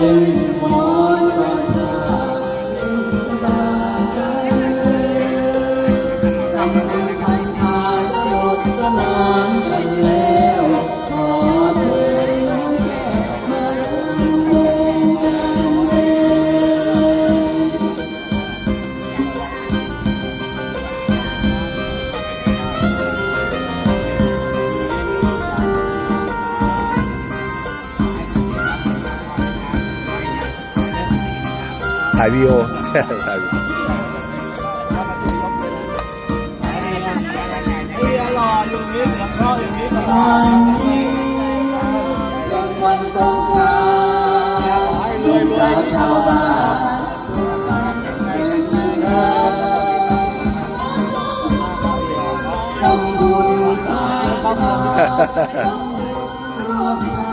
Amen. ถ่ายวีดีโอถ่ายวีดีโอวันนี้เป็นวันสงกรานต์ลูกสาวชาวบ้านทำบุญตามทำบุญร่วมทาง